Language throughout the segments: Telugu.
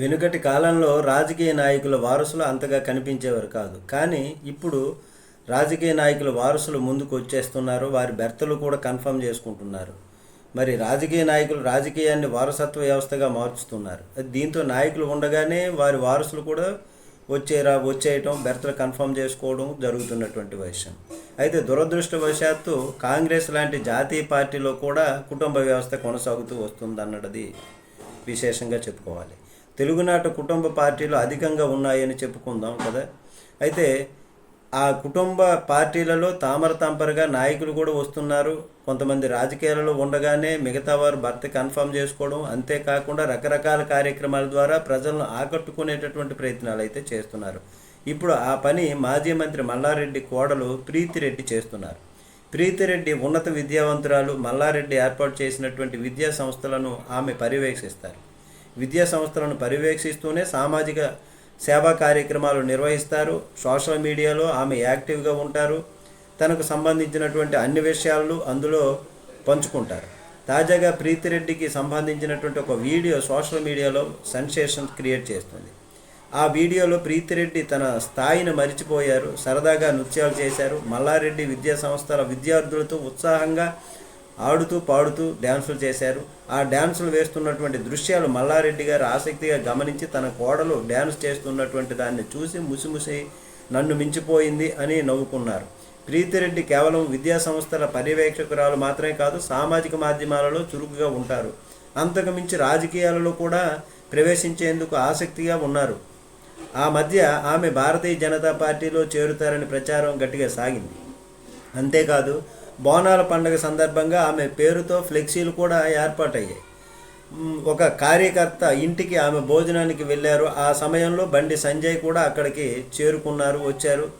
వెనుకటి కాలంలో రాజకీయ నాయకుల వారసులు అంతగా కనిపించేవారు కాదు. కానీ ఇప్పుడు రాజకీయ నాయకుల వారసులు ముందుకు వచ్చేస్తున్నారు. వారి భర్తలు కూడా కన్ఫర్మ్ చేసుకుంటున్నారు. మరి రాజకీయ నాయకులు రాజకీయాన్ని వారసత్వ వ్యవస్థగా మార్చుతున్నారు. దీంతో నాయకులు ఉండగానే వారి వారసులు కూడా వచ్చేరా వచ్చేయటం భర్తలు కన్ఫర్మ్ చేసుకోవడం జరుగుతున్నటువంటి విషయం. అయితే దురదృష్టవశాత్తు కాంగ్రెస్ లాంటి జాతీయ పార్టీలో కూడా కుటుంబ వ్యవస్థ కొనసాగుతూ వస్తుందన్నది విశేషంగా చెప్పుకోవాలి. తెలుగునాట కుటుంబ పార్టీలు అధికంగా ఉన్నాయని చెప్పుకుందాం కదా. అయితే ఆ కుటుంబ పార్టీలలో తామర తంపరగా నాయకులు కూడా వస్తున్నారు. కొంతమంది రాజకీయాలలో ఉండగానే మిగతా వారు భర్త కన్ఫర్మ్ చేసుకోవడం అంతేకాకుండా రకరకాల కార్యక్రమాల ద్వారా ప్రజలను ఆకట్టుకునేటటువంటి ప్రయత్నాలు అయితే చేస్తున్నారు. ఇప్పుడు ఆ పని మాజీ మంత్రి మల్లారెడ్డి కోడలు ప్రీతిరెడ్డి చేస్తున్నారు. ప్రీతిరెడ్డి ఉన్నత విద్యావంతురాలు మల్లారెడ్డి ఏర్పాటు చేసినటువంటి విద్యా సంస్థలను ఆమె పర్యవేక్షిస్తారు. విద్యా సంస్థలను పర్యవేక్షిస్తూనే సామాజిక సేవా కార్యక్రమాలు నిర్వహిస్తారు. సోషల్ మీడియాలో ఆమె యాక్టివ్గా ఉంటారు. తనకు సంబంధించినటువంటి అన్ని విషయాలు అందులో పంచుకుంటారు. తాజాగా ప్రీతిరెడ్డికి సంబంధించినటువంటి ఒక వీడియో సోషల్ మీడియాలో సెన్సేషన్ క్రియేట్ చేస్తుంది. ఆ వీడియోలో ప్రీతిరెడ్డి తన స్థాయిని మరిచిపోయారు. సరదాగా నృత్యాలు చేశారు. మల్లారెడ్డి విద్యా సంస్థల విద్యార్థులతో ఉత్సాహంగా ఆడుతూ పాడుతూ డ్యాన్సులు చేశారు. ఆ డ్యాన్సులు వేస్తున్నటువంటి దృశ్యాలు మల్లారెడ్డి గారు ఆసక్తిగా గమనించి తన కోడలు డ్యాన్స్ చేస్తున్నటువంటి దాన్ని చూసి ముసిముసి నన్ను మించిపోయింది అని నవ్వుకున్నారు. ప్రీతిరెడ్డి కేవలం విద్యా సంస్థల పర్యవేక్షకురాలు మాత్రమే కాదు సామాజిక మాధ్యమాలలో చురుకుగా ఉంటారు. అంతకుమించి రాజకీయాలలో కూడా ప్రవేశించేందుకు ఆసక్తిగా ఉన్నారు. ఆ మధ్య ఆమె భారతీయ జనతా పార్టీలో చేరుతారని ప్రచారం గట్టిగా సాగింది. అంతేకాదు బోనాల పండుగ సందర్భంగా ఆమె పేరుతో ఫ్లెక్సీలు కూడా ఏర్పాటయ్యాయి. ఒక కార్యకర్త ఇంటికి ఆమె భోజనానికి వెళ్ళారు. ఆ సమయంలో బండి సంజయ్ కూడా అక్కడికి చేరుకున్నారు వచ్చారు.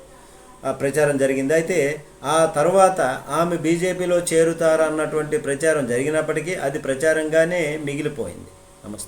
ఆ ప్రచారం జరిగింది. అయితే ఆ తర్వాత ఆమె బీజేపీలో చేరుతారన్నటువంటి ప్రచారం జరిగినప్పటికీ అది ప్రచారంగానే మిగిలిపోయింది. నమస్తే.